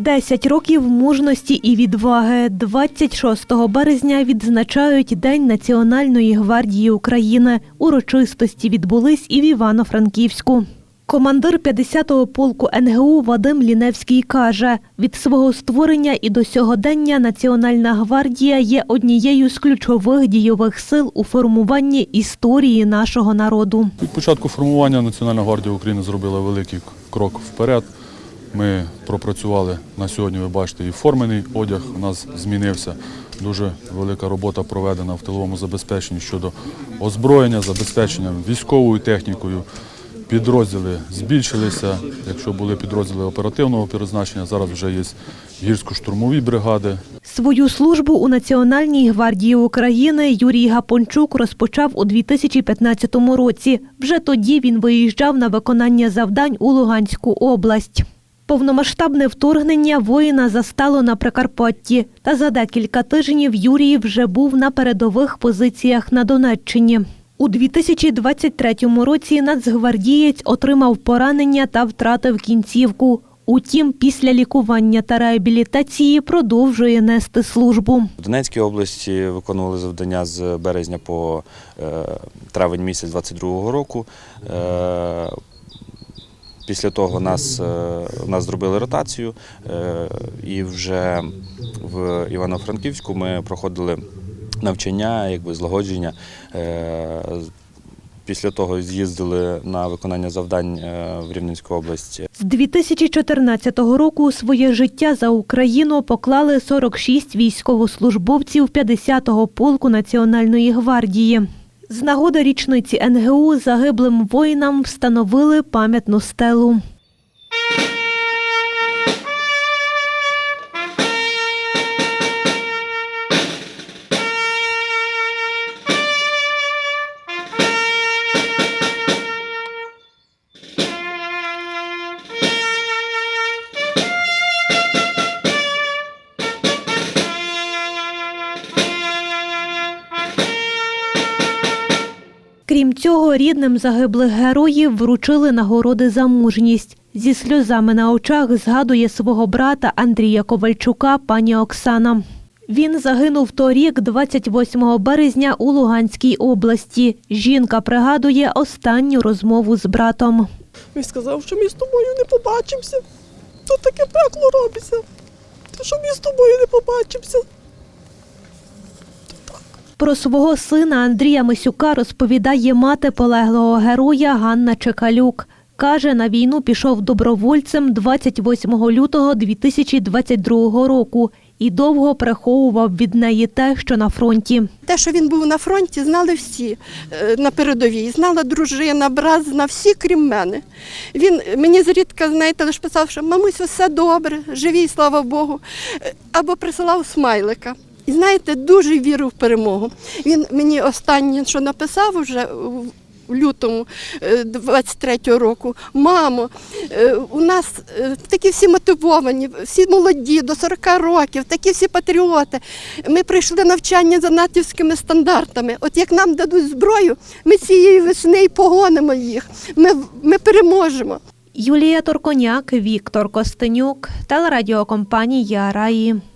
Десять років мужності і відваги. 26 березня відзначають День Національної гвардії України. Урочистості відбулись і в Івано-Франківську. Командир 50-го полку НГУ Вадим Ліневський каже, від свого створення і до сьогодення Національна гвардія є однією з ключових дійових сил у формуванні історії нашого народу. Від початку формування Національна гвардія України зробила великий крок вперед. Ми пропрацювали на сьогодні, ви бачите, і формений одяг у нас змінився. Дуже велика робота проведена в тиловому забезпеченні щодо озброєння, забезпечення військовою технікою. Підрозділи збільшилися. Якщо були підрозділи оперативного призначення, зараз вже є гірсько-штурмові бригади, Свою службу у Національній гвардії України Юрій Гапончук розпочав у 2015 році. Вже тоді він виїжджав на виконання завдань у Луганську область. Повномасштабне вторгнення воїна застало на Прикарпатті, та за декілька тижнів Юрій вже був на передових позиціях на Донеччині. У 2023 році нацгвардієць отримав поранення та втратив кінцівку. Утім, після лікування та реабілітації продовжує нести службу. В Донецькій області виконували завдання з березня по е, травень місяць 22-го року. Після того нас, е, нас зробили ротацію, е, і вже в Івано-Франківську ми проходили навчання, якби злагодження. Е, Після того з'їздили на виконання завдань в Рівненську область З 2014 року своє життя за Україну поклали 46 військовослужбовців 50-го полку Національної гвардії. З нагоди річниці НГУ загиблим воїнам встановили пам'ятну стелу. Крім цього, рідним загиблих героїв вручили нагороди за мужність. Зі сльозами на очах згадує свого брата Андрія Ковальчука пані Оксана. Він загинув торік, 28 березня, у Луганській області. Жінка пригадує останню розмову з братом. Він сказав, що ми з тобою не побачимося. Тут таке пекло робиться. Що ми з тобою не побачимося. Про свого сина Андрія Мисюка розповідає мати полеглого героя Ганна Чекалюк. Каже, на війну пішов добровольцем 28 лютого 2022 року і довго приховував від неї те, що на фронті. Те, що він був на фронті, знали всі е, на передовій. Знала дружина, брат, знав всі, крім мене. Він мені зрідка, знаєте, лише писав, що мамусь, все добре, живій, слава Богу. Е, Або присилав смайлика. І знаєте, дуже вірив в перемогу. Він мені останнє, що написав уже в- лютому е, 23-го року. Мамо, е, у нас е, такі всі мотивовані, всі молоді, до 40 років, такі всі патріоти. Ми прийшли навчання за натівськими стандартами. От як нам дадуть зброю, ми цієї весни і погонимо їх. Ми, ми переможемо. Юлія Торконяк, Віктор Костенюк, телерадіокомпанія Раї.